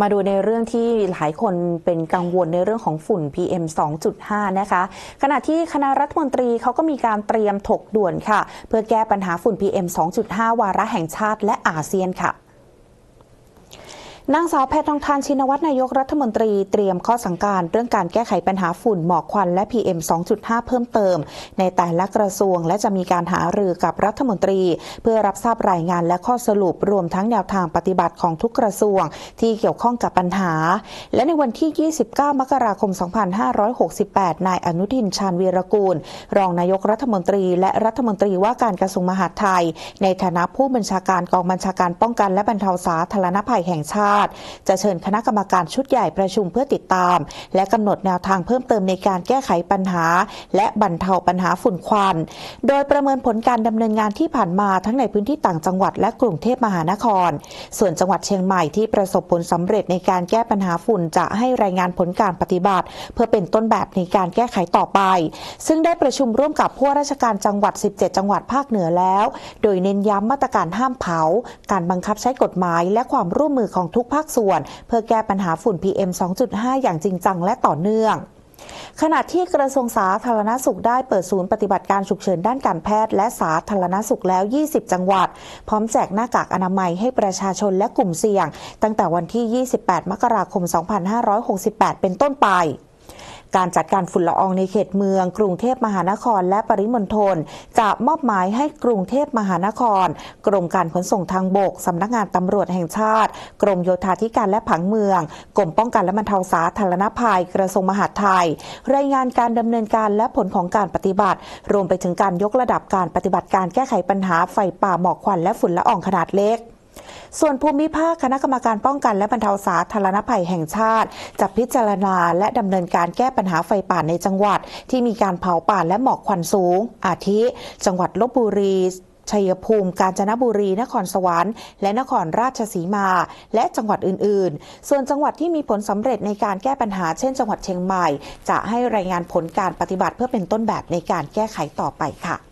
มาดูในเรื่องที่หลายคนเป็นกังวลในเรื่องของฝุ่น PM 2.5 นะคะ ขณะที่คณะรัฐมนตรีเขาก็มีการเตรียมถกด่วนค่ะ เพื่อแก้ปัญหาฝุ่น PM 2.5 วาระแห่งชาติและอาเซียนค่ะ นางสาวแพทองทานชินวัตรนายกรัฐมนตรีเตรียมข้อสั่งการเรื่องการแก้ไขปัญหาฝุ่นหมอกควันและ PM 2.5 เพิ่มเติม ในแต่ละกระทรวง และจะมีการหารือกับรัฐมนตรี เพื่อรับทราบรายงานและข้อสรุปรวมทั้งแนวทางปฏิบัติของทุกกระทรวง ที่เกี่ยวข้องกับปัญหา และในวันที่ 29 มกราคม 2568 นายอนุทินชาญวีรกูล รองนายกรัฐมนตรี และรัฐมนตรีว่าการกระทรวงมหาดไทย ในฐานะผู้บัญชาการกองบัญชาการป้องกันและบรรเทาสาธารณภัยแห่งชาติจะเชิญคณะกรรมการชุดใหญ่ประชุมเพื่อติดตาม และกำหนดแนวทางเพิ่มเติมในการแก้ไขปัญหา และบรรเทาปัญหาฝุ่นควัน โดยประเมินผลการดำเนินงานที่ผ่านมาทั้งในพื้นที่ต่างจังหวัดและกรุงเทพมหานคร ส่วนจังหวัดเชียงใหม่ที่ประสบผลสำเร็จในการแก้ปัญหาฝุ่นจะให้รายงานผลการปฏิบัติ เพื่อเป็นต้นแบบในการแก้ไขต่อไป ซึ่งได้ประชุมร่วมกับผู้ราชการจังหวัด 17 จังหวัดภาคเหนือแล้ว โดยเน้นย้ำมาตรการห้ามเผา การบังคับใช้กฎหมายและความร่วมมือของทุกภาคส่วน เพื่อแก้ปัญหาฝุ่น PM 2.5 อย่างจริงจังและต่อเนื่องขณะที่กระทรวงสาธารณสุขได้เปิดศูนย์ปฏิบัติการฉุกเฉินด้านการแพทย์และสาธารณสุขแล้ว 20 จังหวัด พร้อมแจกหน้ากากอนามัยให้ประชาชนและกลุ่มเสี่ยง ตั้งแต่วันที่ 28 มกราคม 2568 เป็นต้นไป การจัดการฝุ่นละอองในเขตเมือง กรุงเทพมหานครและปริมณฑลจะมอบหมายให้กรุงเทพมหานคร กรมการขนส่งทางบกสำนักงานตำรวจแห่งชาติ กรมโยธาธิการและผังเมือง กรมป้องกันและบรรเทาสาธารณภัย กระทรวงมหาดไทย รายงานการดำเนินการและผลของการปฏิบัติ รวมไปถึงการยกระดับการปฏิบัติการแก้ไขปัญหาไฟป่าหมอกควันและฝุ่นละอองขนาดเล็ก ส่วนภูมิภาคคณะกรรมการป้องกันและบรรเทาสาธารณภัยแห่งชาติ จะพิจารณาและดำเนินการแก้ปัญหาไฟป่าในจังหวัด ที่มีการเผาป่าและหมอกควันสูง อาทิ จังหวัดลบบุรีชัยภูมิ กาญจนบุรี นครสวรรค์ และนครราชสีมา และจังหวัดอื่น ๆ ส่วนจังหวัดที่มีผลสำเร็จในการแก้ปัญหา เช่น จังหวัดเชียงใหม่ จะให้รายงานผลการปฏิบัติเพื่อเป็นต้นแบบในการแก้ไขต่อไปค่ะ